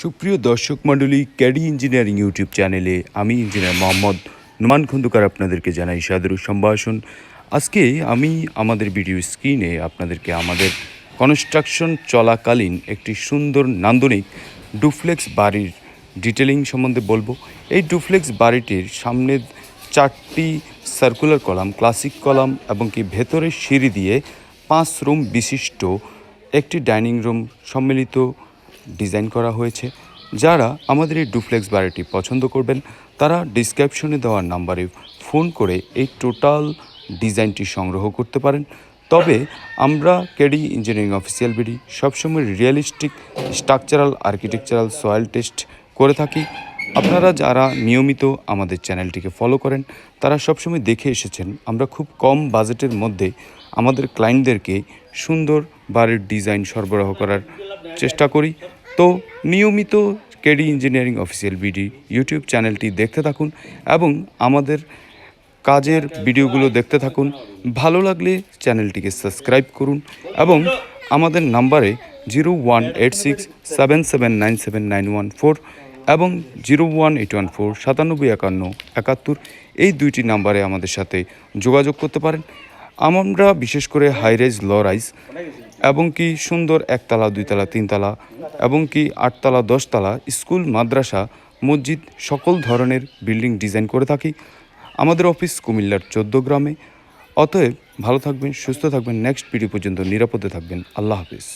সুপ্রিয় দর্শক মণ্ডলী, ক্যাডি ইঞ্জিনিয়ারিং ইউটিউব চ্যানেলে আমি ইঞ্জিনিয়ার মোহাম্মদ নুমান খন্দকার আপনাদেরকে জানাই সাদর সম্ভাষণ। আজকে আমি আমাদের ভিডিও স্ক্রিনে আপনাদেরকে আমাদের কনস্ট্রাকশন চলাকালীন একটি সুন্দর নান্দনিক ডুফ্লেক্স বাড়ির ডিটেলিং সম্বন্ধে বলব। এই ডুফ্লেক্স বাড়িটির সামনে চারটি সার্কুলার কলাম ক্লাসিক কলাম এবং কি ভেতরের সিঁড়ি দিয়ে পাঁচ রুম বিশিষ্ট একটি ডাইনিং রুম সম্মিলিত ডিজাইন করা হয়েছে। যারা আমাদের এই ডুপ্লেক্স বাড়িটি পছন্দ করবেন, তারা ডিসক্রিপশনে দেওয়া নাম্বারে ফোন করে এই টোটাল ডিজাইনটি সংগ্রহ করতে পারেন। তবে আমরা কেডি ইঞ্জিনিয়ারিং অফিসিয়াল বিডি সবসময় realistic, structural, architectural soil test করে থাকি। আপনারা যারা নিয়মিত আমাদের চ্যানেলটিকে ফলো করেন, তারা সবসময় দেখে এসেছেন আমরা খুব কম বাজেটের মধ্যে আমাদের ক্লায়েন্টদেরকে সুন্দর বাড়ির ডিজাইন সরবরাহ করার চেষ্টা করি। তো নিয়মিত KD engineering official BD YouTube চ্যানেলটি দেখতে থাকুন এবং আমাদের কাজের ভিডিওগুলো দেখতে থাকুন। ভালো লাগলে চ্যানেলটিকে সাবস্ক্রাইব করুন এবং আমাদের নাম্বারে zero one eight six seven seven nine seven nine one four এবং zero one eight one four সাতানব্বই একান্ন একাত্তর এই দুইটি নাম্বারে আমাদের সাথে যোগাযোগ করতে পারেন। আমরা বিশেষ করে হাই রাইজ ল রাইজ এবং কি সুন্দর একতলা, দুইতলা, তিনতলা এবং কি আটতলা, দশতলা স্কুল, মাদ্রাসা, মসজিদ সকল ধরনের বিল্ডিং ডিজাইন করে থাকি। আমাদের অফিস কুমিল্লার চোদ্দ গ্রামে। অতএব ভালো থাকবেন, সুস্থ থাকবেন, নেক্সট ভিডিও পর্যন্ত নিরাপদে থাকবেন। আল্লাহ হাফিজ।